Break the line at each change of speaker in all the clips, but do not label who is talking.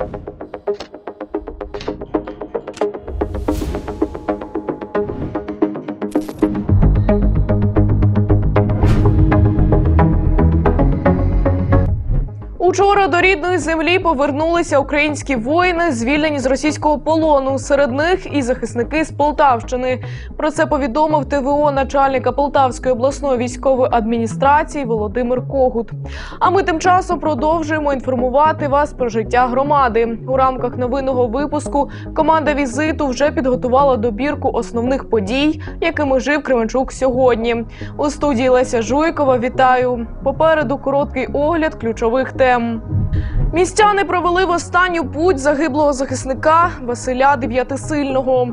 you Учора до рідної землі повернулися українські воїни, звільнені з російського полону. Серед них і захисники з Полтавщини. Про це повідомив ТВО начальника Полтавської обласної військової адміністрації Володимир Когут. А ми тим часом продовжуємо інформувати вас про життя громади. У рамках новинного випуску команда візиту вже підготувала добірку основних подій, якими жив Кременчук сьогодні. У студії Леся Жуйкова вітаю. Попереду короткий огляд ключових тем. Містяни провели в останню путь загиблого захисника Василя Дев'ятисильного.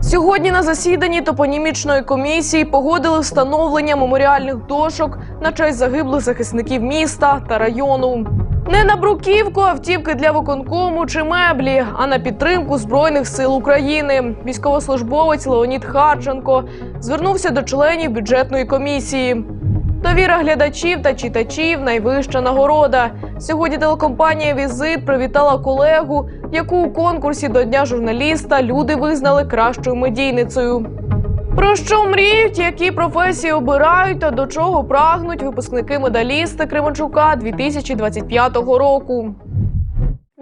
Сьогодні на засіданні топонімічної комісії погодили встановлення меморіальних дошок на честь загиблих захисників міста та району. Не на бруківку, автівки для виконкому чи меблі, а на підтримку збройних сил України. Військовослужбовець Леонід Харченко звернувся до членів бюджетної комісії. Довіра глядачів та читачів найвища нагорода. Сьогодні телекомпанія Візит привітала колегу, яку у конкурсі до Дня журналіста люди визнали кращою медійницею. Про що мріють, які професії обирають та до чого прагнуть випускники медалісти Кременчука 2025 року.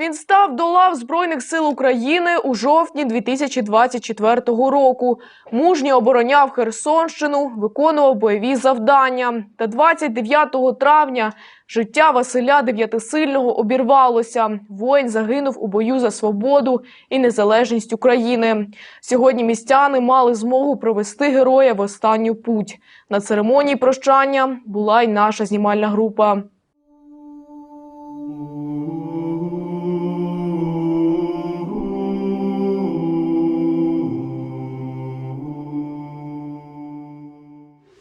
Він став до лав Збройних сил України у жовтні 2024 року. Мужньо обороняв Херсонщину, виконував бойові завдання. Та 29 травня життя Василя Дев'ятисильного обірвалося. Воїн загинув у бою за свободу і незалежність України. Сьогодні містяни мали змогу провести героя в останню путь. На церемонії прощання була й наша знімальна група.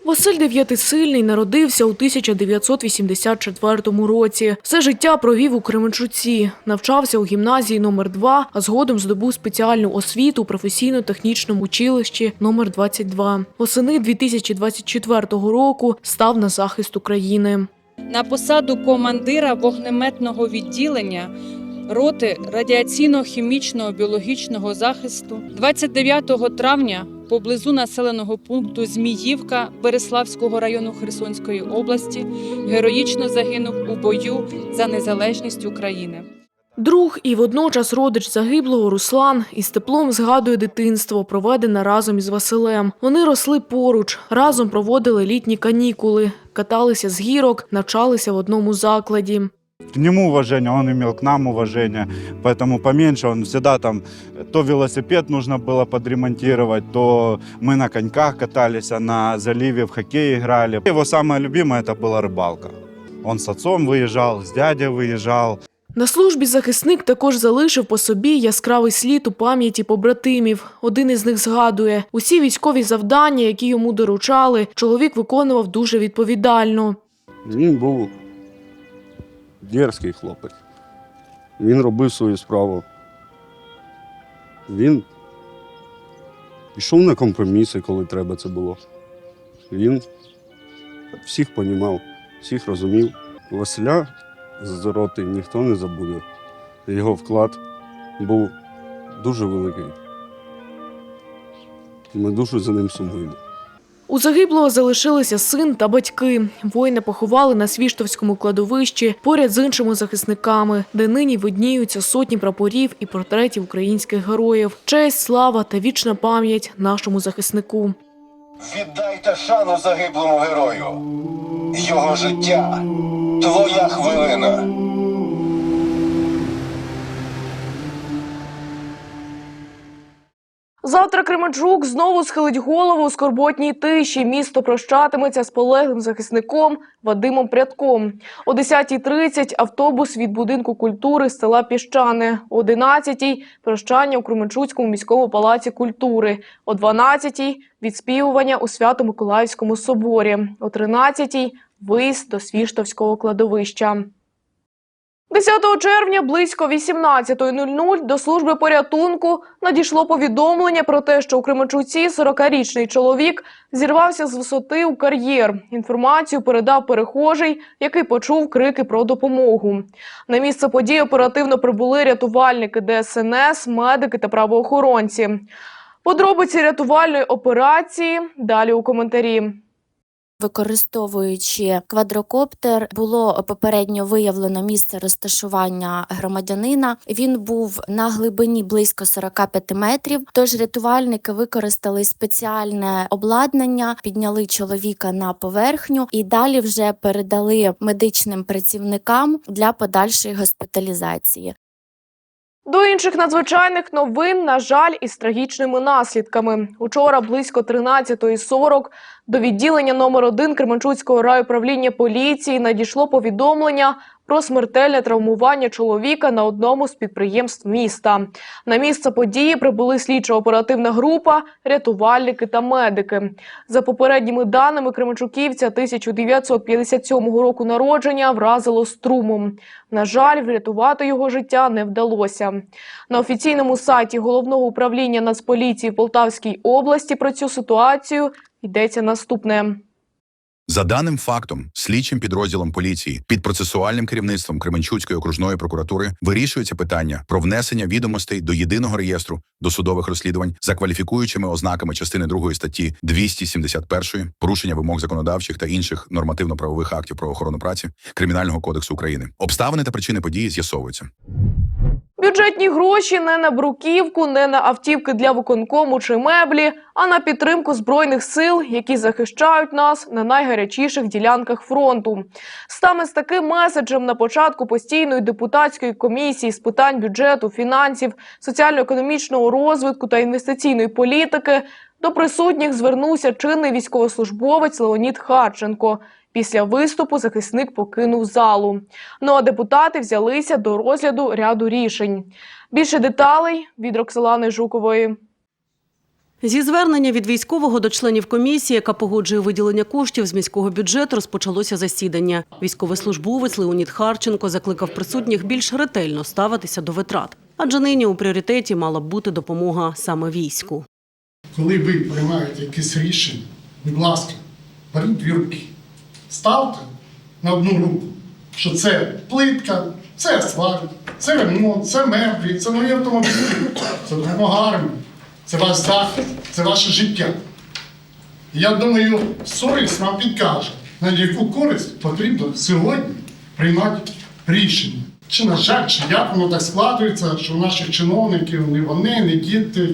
Василь Дев'ятисильний народився у 1984 році. Все життя провів у Кременчуці. Навчався у гімназії номер 2 а згодом здобув спеціальну освіту у професійно-технічному училищі номер 22 Восени 2024 року став на захист України.
на посаду командира вогнеметного відділення роти радіаційно-хімічного біологічного захисту 29 травня поблизу населеного пункту Зміївка Береславського району Херсонської області героїчно загинув у бою за незалежність України.
Друг і водночас родич загиблого Руслан із теплом згадує дитинство, проведене разом із Василем. Вони росли поруч, разом проводили літні канікули, каталися з гірок, навчалися в одному закладі.
К нему уважение, он имел к нам уважение, поэтому поменьше он всегда там, то велосипед нужно было подремонтировать, то мы на коньках катались, а на заливе в хоккей играли. Его самое любимое это была рыбалка. Он с отцом выезжал, с дядей выезжал.
На службі захисник також залишив по собі яскравий слід у пам'яті побратимів. Один із них згадує, усі військові завдання, які йому доручали, чоловік виконував дуже відповідально.
Він був дерзкий хлопець. Він робив свою справу. Він пішов на компроміси, коли треба це було. Він всіх понімав, всіх розумів. Василя з роти ніхто не забуде. Його вклад був дуже великий. Ми дуже за ним сумуємо.
У загиблого залишилися син та батьки. Воїна поховали на Свіштовському кладовищі поряд з іншими захисниками, де нині видніються сотні прапорів і портретів українських героїв. Честь, слава та вічна пам'ять нашому захиснику.
Віддайте шану загиблому герою. Його життя твоя хвилина.
Завтра Кременчук знову схилить голову у скорботній тиші. Місто прощатиметься з полеглим захисником Вадимом Прядком. О 10.30 автобус від будинку культури з села Піщане. О 11.00 прощання у Кременчуцькому міському палаці культури. О 12.00 відспівування у Свято-Миколаївському соборі. О 13.00 виїзд до Свіштовського кладовища. 10 червня близько 18.00 до служби порятунку надійшло повідомлення про те, що у Кременчуці 40-річний чоловік зірвався з висоти у кар'єр. Інформацію передав перехожий, який почув крики про допомогу. На місце події оперативно прибули рятувальники ДСНС, медики та правоохоронці. Подробиці рятувальної операції далі у коментарі.
Використовуючи квадрокоптер, було попередньо виявлено місце розташування громадянина. Він був на глибині близько 45 метрів. Тож рятувальники використали спеціальне обладнання, підняли чоловіка на поверхню і далі вже передали медичним працівникам для подальшої госпіталізації.
До інших надзвичайних новин, на жаль, із трагічними наслідками. Учора близько 13.40 до відділення номер 1 Кременчуцького райуправління поліції надійшло повідомлення про смертельне травмування чоловіка на одному з підприємств міста. На місце події прибули слідчо-оперативна група, рятувальники та медики. За попередніми даними, Кременчуківця 1957 року народження вразило струмом. На жаль, врятувати його життя не вдалося. На офіційному сайті головного управління Нацполіції Полтавській області про цю ситуацію йдеться наступне.
За даним фактом, слідчим підрозділом поліції під процесуальним керівництвом Кременчуцької окружної прокуратури вирішується питання про внесення відомостей до єдиного реєстру досудових розслідувань за кваліфікуючими ознаками частини 2 статті 271 порушення вимог законодавчих та інших нормативно-правових актів про охорону праці Кримінального кодексу України. Обставини та причини події з'ясовуються.
Бюджетні гроші не на бруківку, не на автівки для виконкому чи меблі, а на підтримку збройних сил, які захищають нас на найгарячіших ділянках фронту. Саме з таким меседжем на початку постійної депутатської комісії з питань бюджету, фінансів, соціально-економічного розвитку та інвестиційної політики до присутніх звернувся чинний військовослужбовець Леонід Харченко. Після виступу захисник покинув залу. Ну а депутати взялися до розгляду ряду рішень. Більше деталей від Роксолани Жукової.
Зі звернення від військового до членів комісії, яка погоджує виділення коштів з міського бюджету, розпочалося засідання. Військовий службовець Леонід Харченко закликав присутніх більш ретельно ставитися до витрат, адже нині у пріоритеті мала б бути допомога саме війську.
коли ви приймаєте якесь рішення, будь ласка, беріть дві руки, ставте на одну руку, що це плитка, це асфальт, це ремонт, це меблі, це нові автомобілі, це допомога армії, це ваш захист, це ваше життя. Я думаю, совість вам підкаже, на яку користь потрібно сьогодні приймати рішення. Чи на жаль, чи як воно так складується, що у наших чиновників не вони, не діти,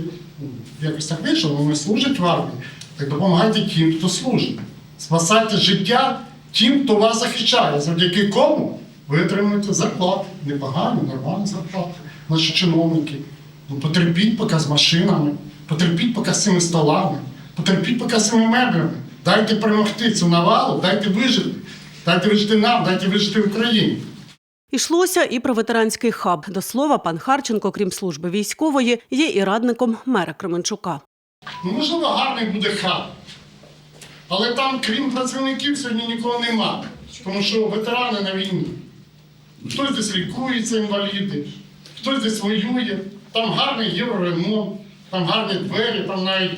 якось так вийшло, вони служать в армії. Так допомагайте тим, хто служить. Спасайте життя тим, хто вас захищає, завдяки кому ви отримуєте зарплати. Непогані, нормальні зарплати. Наші чиновники. Ну, потерпіть поки з машинами, потерпіть поки з цими столами, потерпіть поки з цими меблями. Дайте перемогти цю навалу, дайте вижити. Дайте вижити нам, дайте вижити Україні.
Ішлося і про ветеранський хаб. До слова, пан Харченко, крім служби військової, є і радником мера Кременчука.
Ну, можливо, гарний буде хаб. Але там, крім працівників, сьогодні нікого нема. Тому що ветерани на війні. Хтось десь лікується, інваліди, хтось десь воює, там гарний євроремонт, там гарні двері, там навіть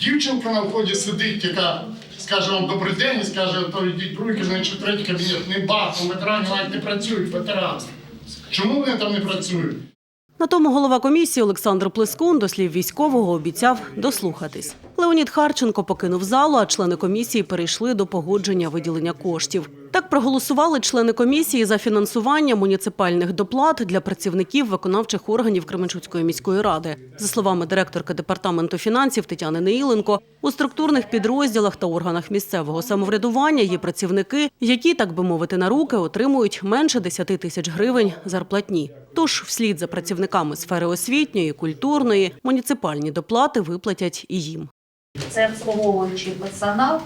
дівчинка на вході сидить, яка скаже вам добрий день і скаже, то йдіть другий кабінет чи третій кабінет. Не бачу, ветерані навіть не працюють, ветерани. Чому вони там не працюють?
На тому голова комісії Олександр Плескун до слів військового обіцяв дослухатись. Леонід Харченко покинув залу, а члени комісії перейшли до погодження виділення коштів. Так проголосували члени комісії за фінансування муніципальних доплат для працівників виконавчих органів Кременчуцької міської ради. За словами директорки департаменту фінансів Тетяни Неїленко, у структурних підрозділах та органах місцевого самоврядування є працівники, які, так би мовити, на руки отримують менше 10 тисяч гривень зарплатні. Тож, вслід за працівниками сфери освітньої, культурної, муніципальні доплати виплатять і їм.
Це обслуговуючий персонал,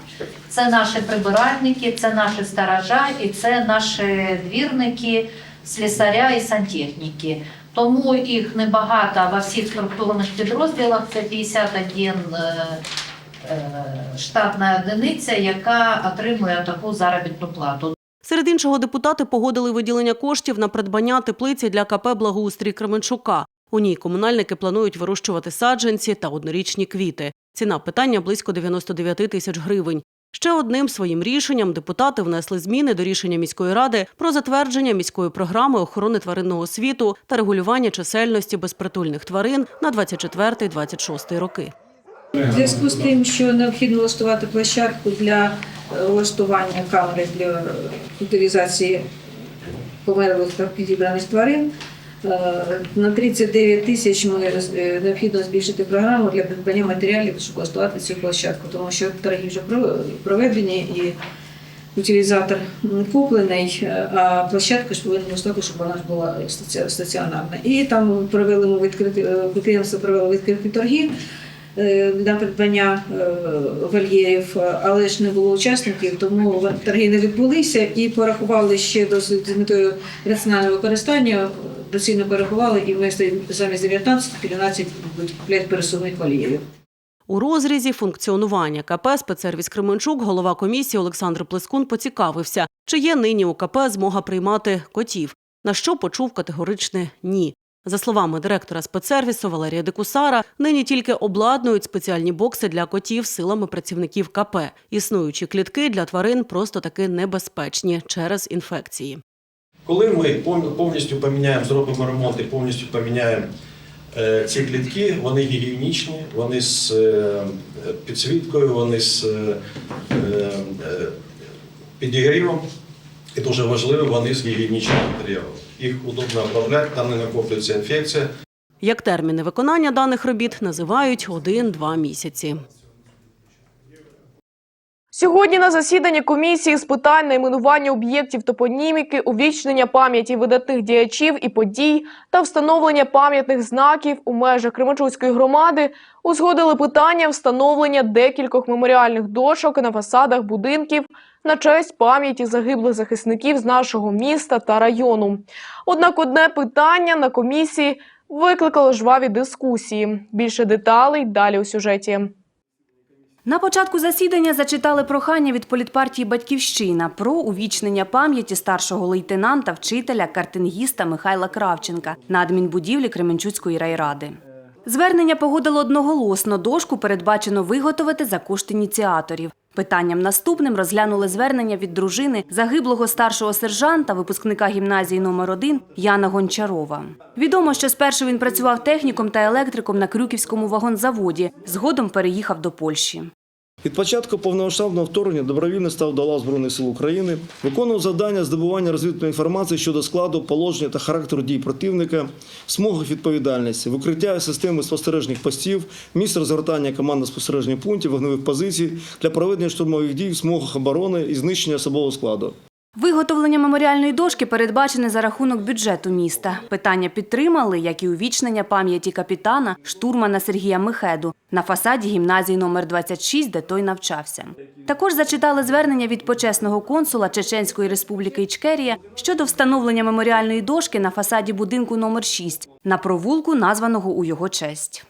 це наші прибиральники, це наші сторожа і це наші двірники, слісаря і сантехніки. Тому їх небагато во всіх структурних підрозділах. Це 51 е, е, штатна одиниця, яка отримує таку заробітну плату.
Серед іншого депутати погодили виділення коштів на придбання теплиці для КП Благоустрій Кременчука. У ній комунальники планують вирощувати саджанці та однорічні квіти. Ціна питання близько 99 тисяч гривень. Ще одним своїм рішенням депутати внесли зміни до рішення міської ради про затвердження міської програми охорони тваринного світу та регулювання чисельності безпритульних тварин на 24-26 роки.
У зв'язку з тим, що необхідно влаштувати площадку для е, влаштування камери для утилізації померлих та підібраних тварин, е, на 39 тисяч ми е, необхідно збільшити програму для придбання матеріалів, щоб влаштувати цю площадку, тому що торги вже проведені і утилізатор куплений, е, а площадка ж повинна влаштувати, щоб вона ж була стаціонарна. І там провели ми відкриті е, підприємство провело відкриті торги е, на придбання е, вольєрів, е, але ж не було учасників, тому торги не відбулися і порахували ще досить з метою раціонального використання. Доцільно порахували і вместо замість 19 15 будуть пересувних вольєрів.
У розрізі функціонування КП «Спецсервіс Кременчук» голова комісії Олександр Плескун поцікавився, чи є нині у КП змога приймати котів, на що почув категоричне «ні». За словами директора спецсервісу Валерія Декусара, нині тільки обладнують спеціальні бокси для котів силами працівників КП. Існуючі клітки для тварин просто таки небезпечні через інфекції.
Коли ми пов- повністю поміняємо, зробимо ремонт і повністю поміняємо е, ці клітки, вони гігієнічні, вони з е, підсвіткою, вони з е, підігрівом. І дуже важливо, вони з гігієнічним матеріалом. Їх удобно обробляти, там не накоплюється інфекція.
Як терміни виконання даних робіт називають 1-2 місяці.
Сьогодні на засіданні комісії з питань найменування об'єктів топоніміки, увічнення пам'яті видатних діячів і подій та встановлення пам'ятних знаків у межах Кременчуцької громади узгодили питання встановлення декількох меморіальних дошок на фасадах будинків на честь пам'яті загиблих захисників з нашого міста та району. Однак одне питання на комісії викликало жваві дискусії. Більше деталей далі у сюжеті.
На початку засідання зачитали прохання від політпартії Батьківщина про увічнення пам'яті старшого лейтенанта, вчителя, картингіста Михайла Кравченка на адмінбудівлі Кременчуцької райради. Звернення погодило одноголосно. Дошку передбачено виготовити за кошти ініціаторів. Питанням наступним розглянули звернення від дружини загиблого старшого сержанта, випускника гімназії номер 1 Яна Гончарова. Відомо, що спершу він працював техніком та електриком на Крюківському вагонзаводі, згодом переїхав до Польщі.
Від початку повномасштабного вторгнення добровільно став до Збройних сил України, виконував завдання здобування розвідної інформації щодо складу, положення та характеру дій противника, смугах відповідальності, викриття системи спостережних постів, місць розгортання командно спостережних пунктів, вогневих позицій для проведення штурмових дій в смугах оборони і знищення особового складу.
Виготовлення меморіальної дошки передбачене за рахунок бюджету міста. Питання підтримали, як і увічнення пам'яті капітана, штурмана Сергія Михеду на фасаді гімназії номер 26, де той навчався. Також зачитали звернення від почесного консула Чеченської республіки Ічкерія щодо встановлення меморіальної дошки на фасаді будинку номер 6 на провулку, названого у його честь.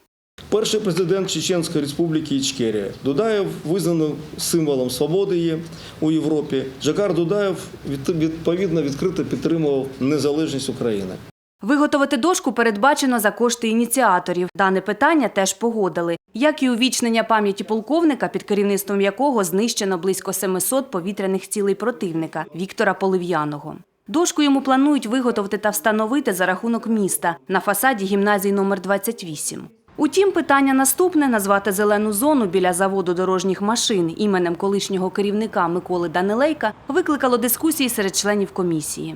Перший президент Чеченської республіки Ічкерія. Дудаєв визнано символом свободи є у Європі. Жакар Дудаєв відповідно відкрито підтримував незалежність України.
Виготовити дошку передбачено за кошти ініціаторів. Дане питання теж погодили, як і увічнення пам'яті полковника, під керівництвом якого знищено близько 700 повітряних цілей противника Віктора Полив'яного. Дошку йому планують виготовити та встановити за рахунок міста на фасаді гімназії номер 28. Утім, питання наступне назвати зелену зону біля заводу дорожніх машин іменем колишнього керівника Миколи Данилейка викликало дискусії серед членів комісії.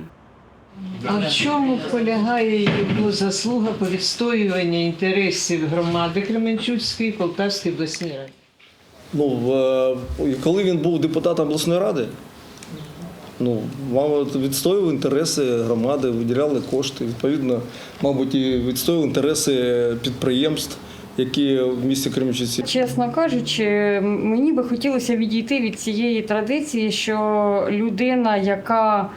А в чому полягає його заслуга по відстоюванню інтересів громади Кременчуцької Полтавської обласної ради?
Ну, е, коли він був депутатом обласної ради, ну, мабуть, відстоював інтереси громади, виділяли кошти. Відповідно, мабуть, і відстоював інтереси підприємств, які в місті Кримчиці,
Чесно кажучи, мені би хотілося відійти від цієї традиції, що людина, яка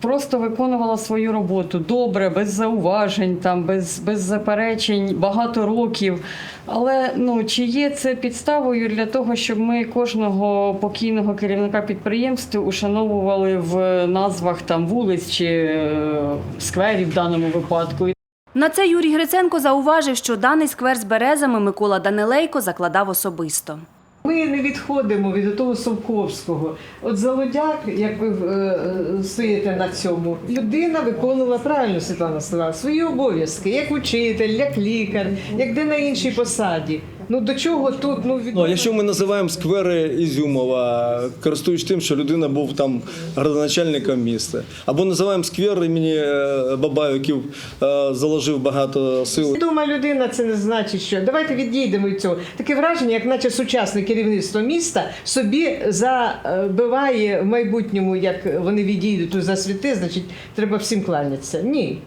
просто виконувала свою роботу добре, без зауважень, там, без, без заперечень, багато років. Але ну, чи є це підставою для того, щоб ми кожного покійного керівника підприємства ушановували в назвах там, вулиць чи е, скверів в даному випадку?
На це Юрій Гриценко зауважив, що даний сквер з березами Микола Данилейко закладав особисто.
Ми не відходимо від того Совковського. От золодяк, як ви е, е, стоїте на цьому, людина виконувала правильно Світлана Слава свої обов'язки, як учитель, як лікар, як де на іншій посаді. Ну до чого тут ну від
Ну, якщо ми називаємо сквери Ізюмова, користуючись тим, що людина був там градоначальником міста, або називаємо сквер імені е, Бабаєв, який е, заложив багато сил.
Відома людина, це не значить, що давайте відійдемо від цього. Таке враження, як наче сучасне керівництво міста собі забиває в майбутньому, як вони відійдуть у засвіти, значить, треба всім кланятися. Ні.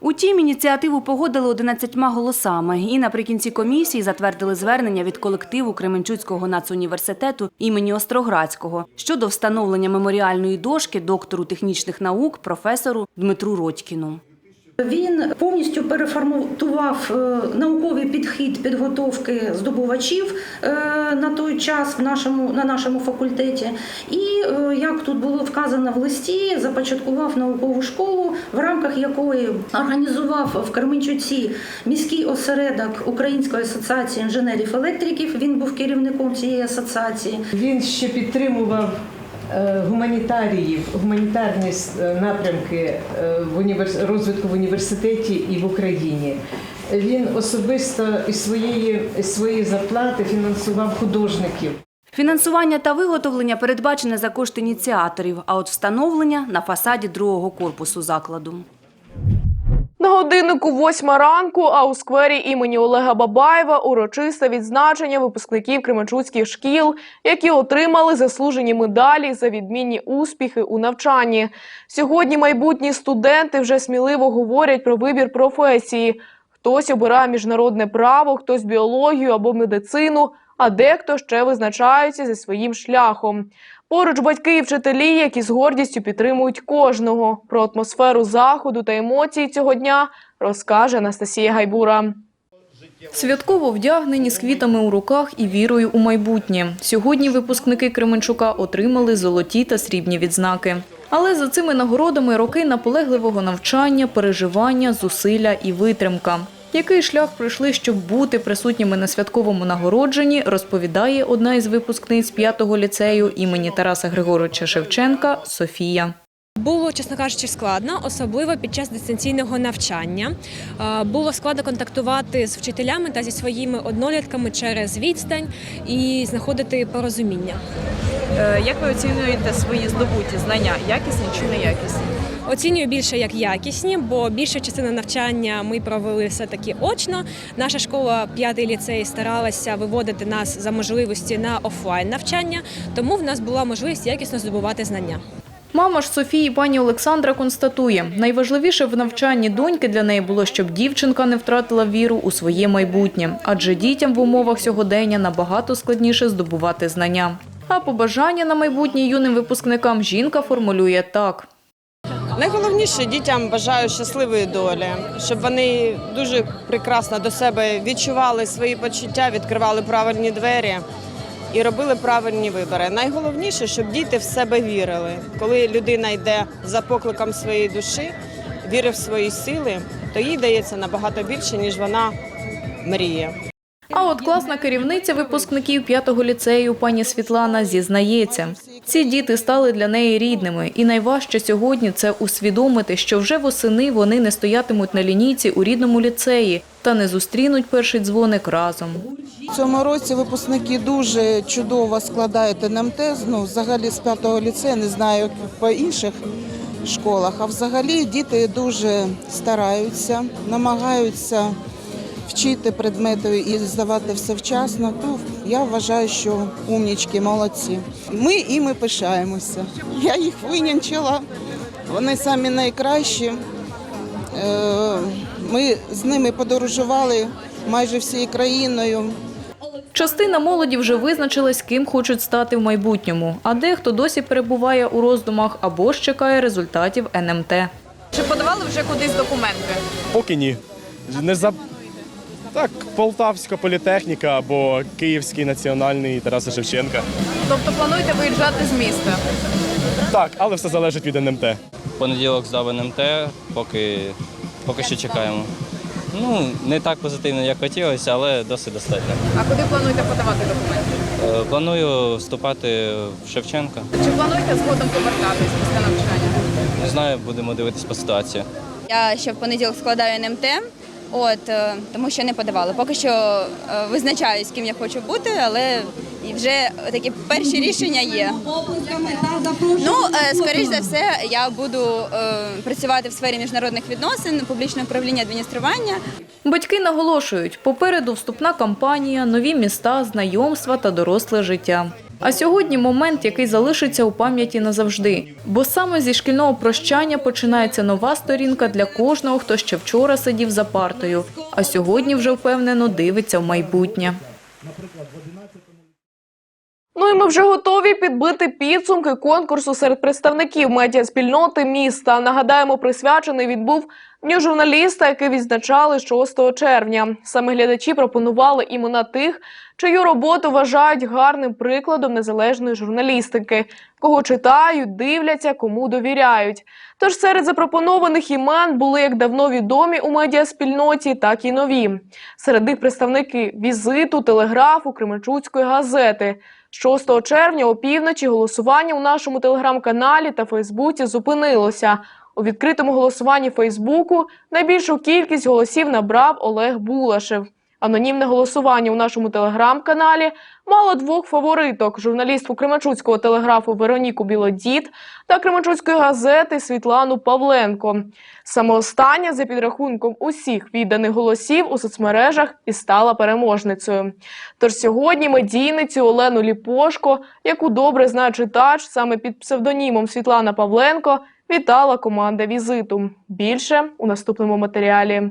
Утім, ініціативу погодили 11 голосами і наприкінці комісії затвердили звернення від колективу Кременчуцького нацуніверситету імені Остроградського щодо встановлення меморіальної дошки доктору технічних наук професору Дмитру Родькіну.
Він повністю переформатував е, науковий підхід підготовки здобувачів е, на той час в нашому, на нашому факультеті. І, е, як тут було вказано в листі, започаткував наукову школу, в рамках якої організував в Кременчуці міський осередок Української асоціації інженерів-електриків. Він був керівником цієї асоціації.
Він ще підтримував гуманітаріїв, гуманітарні е, напрямки е, в універс... розвитку в університеті і в Україні. Він особисто із своєї, із своєї зарплати фінансував художників.
Фінансування та виготовлення передбачене за кошти ініціаторів, а от встановлення на фасаді другого корпусу закладу.
Годиннику восьма ранку, а у сквері імені Олега Бабаєва урочисте відзначення випускників кременчуцьких шкіл, які отримали заслужені медалі за відмінні успіхи у навчанні. Сьогодні майбутні студенти вже сміливо говорять про вибір професії. Хтось обирає міжнародне право, хтось біологію або медицину, а дехто ще визначається зі своїм шляхом. Поруч батьки і вчителі, які з гордістю підтримують кожного. Про атмосферу заходу та емоції цього дня розкаже Анастасія Гайбура.
Святково вдягнені з квітами у руках і вірою у майбутнє. Сьогодні випускники Кременчука отримали золоті та срібні відзнаки. Але за цими нагородами роки наполегливого навчання, переживання, зусилля і витримка. Який шлях пройшли, щоб бути присутніми на святковому нагородженні, розповідає одна із випускниць п'ятого ліцею імені Тараса Григоровича Шевченка Софія.
Було, чесно кажучи, складно, особливо під час дистанційного навчання. Е, Було складно контактувати з вчителями та зі своїми однолітками через відстань і знаходити порозуміння.
Як ви оцінюєте свої здобуті знання? Якісні чи неякісні?
Оцінюю більше як якісні, бо більша частина навчання ми провели все таки очно. Наша школа, п'ятий ліцей, старалася виводити нас за можливості на офлайн навчання, тому в нас була можливість якісно здобувати знання.
Мама ж Софії пані Олександра констатує, найважливіше в навчанні доньки для неї було, щоб дівчинка не втратила віру у своє майбутнє, адже дітям в умовах сьогодення набагато складніше здобувати знання. А побажання на майбутнє юним випускникам жінка формулює так.
Найголовніше дітям бажаю щасливої долі, щоб вони дуже прекрасно до себе відчували свої почуття, відкривали правильні двері і робили правильні вибори. Найголовніше, щоб діти в себе вірили. Коли людина йде за покликом своєї душі, вірить в свої сили, то їй дається набагато більше, ніж вона мріє.
А от класна керівниця випускників п'ятого ліцею пані Світлана зізнається, ці діти стали для неї рідними, і найважче сьогодні це усвідомити, що вже восени вони не стоятимуть на лінійці у рідному ліцеї та не зустрінуть перший дзвоник разом.
Цьому році випускники дуже чудово складають НМТ. Ну, взагалі з п'ятого ліцею, не знаю по інших школах. А взагалі діти дуже стараються, намагаються вчити предмети і здавати все вчасно. То я вважаю, що умнічки, молодці. Ми іми пишаємося. Я їх винянчила. Вони самі найкращі. Е, Ми з ними подорожували майже всією країною.
Частина молоді вже визначилась, ким хочуть стати в майбутньому, а дехто досі перебуває у роздумах або ж чекає результатів НМТ.
Чи подавали вже кудись документи?
Поки ні. Не за... Так, Полтавська політехніка або Київський національний Тараса Шевченка.
Тобто плануєте виїжджати з міста?
Так, але все залежить від НМТ.
Понеділок здав НМТ, поки, поки що чекаємо. Ну, не так позитивно, як хотілося, але досить достатньо.
А куди плануєте подавати документи?
Е, Планую вступати в Шевченка.
Чи плануєте згодом повертатись після навчання?
Не знаю, будемо дивитись по ситуації.
Я ще в понеділок складаю НМТ, от е, тому що не подавала. Поки що е, визначаюсь, ким я хочу бути, але вже такі перші рішення є. Ну, е, скоріш за все, я буду працювати в сфері міжнародних відносин, публічного управління адміністрування.
Батьки наголошують, попереду вступна кампанія, нові міста, знайомства та доросле життя. А сьогодні момент, який залишиться у пам'яті назавжди. Бо саме зі шкільного прощання починається нова сторінка для кожного, хто ще вчора сидів за партою, а сьогодні вже впевнено дивиться в майбутнє.
Ну і ми вже готові підбити підсумки конкурсу серед представників медіаспільноти міста. Нагадаємо, присвячений відбув Дню журналіста, який відзначали 6 червня. Саме глядачі пропонували імена тих, чию роботу вважають гарним прикладом незалежної журналістики, кого читають, дивляться, кому довіряють. Тож серед запропонованих імен були як давно відомі у медіаспільноті, так і нові. Серед них представники візиту, телеграфу, Кременчуцької газети. 6 червня опівночі голосування у нашому телеграм-каналі та Фейсбуці зупинилося. У відкритому голосуванні Фейсбуку найбільшу кількість голосів набрав Олег Булашев. Анонімне голосування у нашому телеграм-каналі мало двох фавориток: журналістку Кременчуцького телеграфу Вероніку Білодід та Кременчуцької газети Світлану Павленко. Саме остання, за підрахунком усіх відданих голосів у соцмережах, і стала переможницею. Тож сьогодні медійницю Олену Ліпошко, яку добре знає читач, саме під псевдонімом Світлана Павленко, вітала команда візиту. Більше у наступному матеріалі.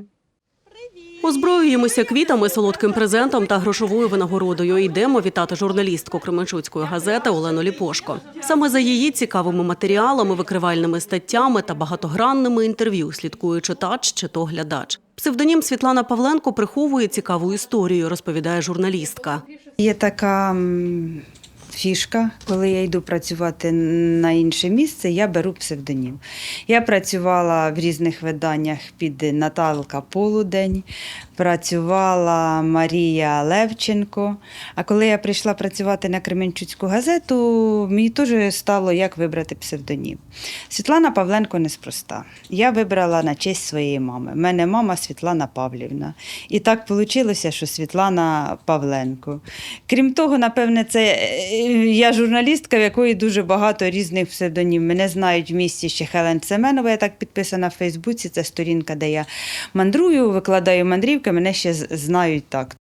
Озброюємося квітами, солодким презентом та грошовою винагородою. Йдемо вітати журналістку Кременчуцької газети Олену Ліпошко. Саме за її цікавими матеріалами, викривальними статтями та багатогранними інтерв'ю слідкує читач чи то глядач. Псевдонім Світлана Павленко приховує цікаву історію, розповідає журналістка.
Є така фішка, коли я йду працювати на інше місце, я беру псевдонім. Я працювала в різних виданнях під Наталка Полудень, працювала Марія Левченко. А коли я прийшла працювати на Кременчуцьку газету, мені теж стало, як вибрати псевдонім. Світлана Павленко неспроста. Я вибрала на честь своєї мами. У мене мама Світлана Павлівна. І так вийшло, що Світлана Павленко. Крім того, напевне, це е, я журналістка, в якої дуже багато різних псевдонімів. Мене знають в місті ще Хелен Семенова, я так підписана в Фейсбуці. Це сторінка, де я мандрую, викладаю мандрівки, мене ще знають так.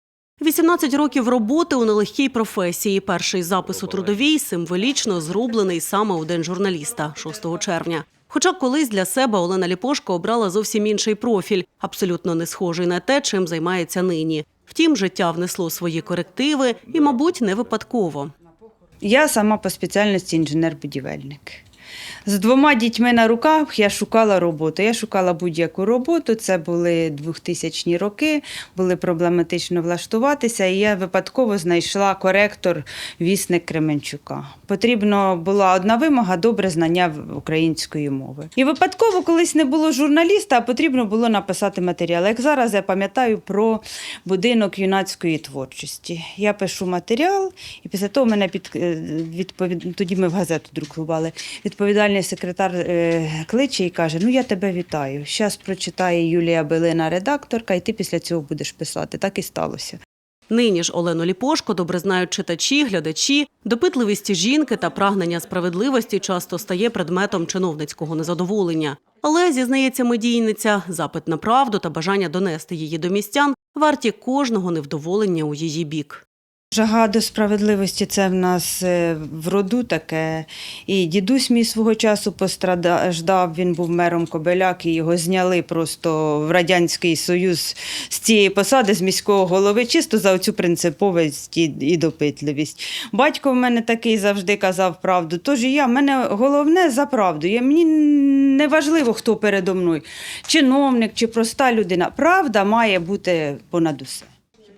18 років роботи у нелегкій професії. Перший запис у трудовій символічно зроблений саме у день журналіста 6 червня. Хоча колись для себе Олена Ліпошко обрала зовсім інший профіль, абсолютно не схожий на те, чим займається нині. Втім, життя внесло свої корективи і, мабуть, не випадково.
Я сама по спеціальності інженер-будівельник. З двома дітьми на руках я шукала роботу. Я шукала будь-яку роботу. Це були 2000 роки, були проблематично влаштуватися, і я випадково знайшла коректор вісник Кременчука. Потрібна була одна вимога добре знання української мови. І випадково колись не було журналіста, а потрібно було написати матеріал. Як зараз я пам'ятаю про будинок юнацької творчості. Я пишу матеріал, і після того мене під е, відповід... тоді ми в газету друкували. Відповідальний секретар е, кличе і каже: Ну я тебе вітаю. Зараз прочитає Юлія Белина, редакторка, і ти після цього будеш писати. Так і сталося.
Нині ж Олену Ліпошко добре знають читачі, глядачі. Допитливість жінки та прагнення справедливості часто стає предметом чиновницького незадоволення. Але зізнається медійниця, запит на правду та бажання донести її до містян варті кожного невдоволення у її бік.
Жага до справедливості це в нас е, в роду таке. І дідусь мій свого часу постраждав, він був мером Кобеляк, і його зняли просто в Радянський Союз з цієї посади, з міського голови, чисто за оцю принциповість і, допитливість. Батько в мене такий завжди казав правду. Тож і я, мене головне за правду. Я, мені не важливо, хто передо мною, чиновник чи проста людина. Правда має бути понад усе.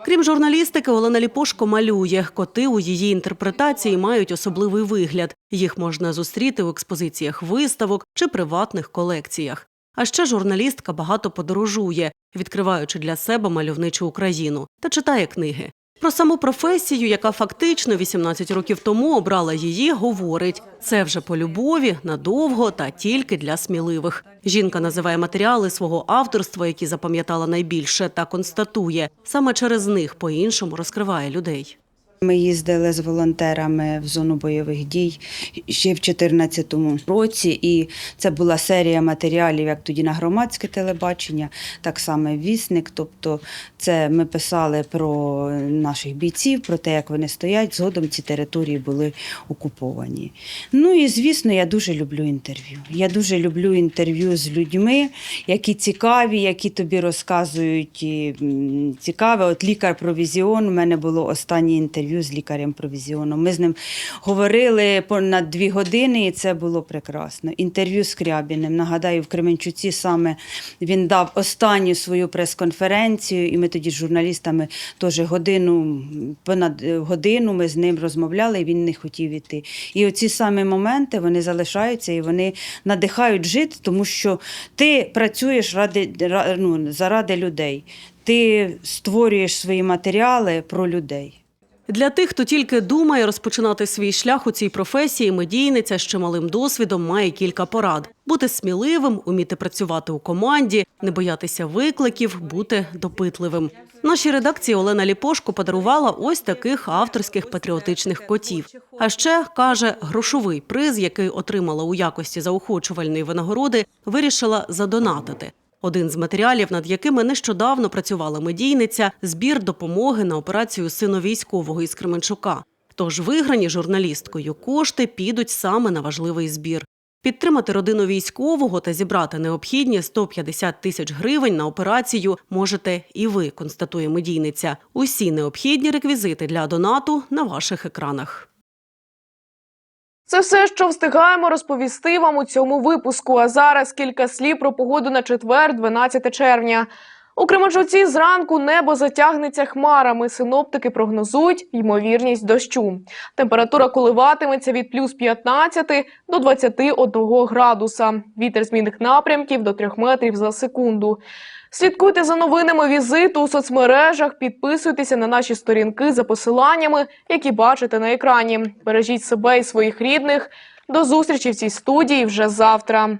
Крім журналістики, Олена Ліпошко малює. Коти у її інтерпретації мають особливий вигляд. Їх можна зустріти в експозиціях виставок чи приватних колекціях. А ще журналістка багато подорожує, відкриваючи для себе мальовничу Україну та читає книги. Про саму професію, яка фактично 18 років тому обрала її, говорить: це вже по любові, надовго та тільки для сміливих. Жінка називає матеріали свого авторства, які запам'ятала найбільше, та констатує саме через них по-іншому розкриває людей.
Ми їздили з волонтерами в зону бойових дій ще в 2014 році, і це була серія матеріалів, як тоді на громадське телебачення, так само вісник. Тобто, це ми писали про наших бійців, про те, як вони стоять. Згодом ці території були окуповані. Ну і звісно, я дуже люблю інтерв'ю. Я дуже люблю інтерв'ю з людьми, які цікаві, які тобі розказують цікаве. От лікар провізіон. У мене було останнє інтерв'ю з лікарем провізіоном. Ми з ним говорили понад дві години, і це було прекрасно. Інтерв'ю з Крябіним. Нагадаю, в Кременчуці саме він дав останню свою прес-конференцію, і ми тоді з журналістами теж годину, понад е, годину ми з ним розмовляли, і він не хотів іти. І оці самі моменти вони залишаються і вони надихають жити, тому що ти працюєш ради, ну, заради людей. Ти створюєш свої матеріали про людей.
Для тих, хто тільки думає розпочинати свій шлях у цій професії, медійниця з чималим досвідом має кілька порад: бути сміливим, уміти працювати у команді, не боятися викликів, бути допитливим. Нашій редакції Олена Ліпошко подарувала ось таких авторських патріотичних котів. А ще каже, грошовий приз, який отримала у якості заохочувальної винагороди, вирішила задонатити. Один з матеріалів, над якими нещодавно працювала медійниця, збір допомоги на операцію сину військового із Кременчука. Тож виграні журналісткою кошти підуть саме на важливий збір. Підтримати родину військового та зібрати необхідні 150 тисяч гривень на операцію можете і ви, констатує медійниця. Усі необхідні реквізити для донату на ваших екранах.
Це все, що встигаємо розповісти вам у цьому випуску. А зараз кілька слів про погоду на четвер, 12 червня. У Кременчуці зранку небо затягнеться хмарами. Синоптики прогнозують ймовірність дощу. Температура коливатиметься від плюс 15 до 21 градуса. Вітер змінних напрямків до 3 метрів за секунду. Слідкуйте за новинами візиту у соцмережах, підписуйтеся на наші сторінки за посиланнями, які бачите на екрані. Бережіть себе і своїх рідних. До зустрічі в цій студії вже завтра.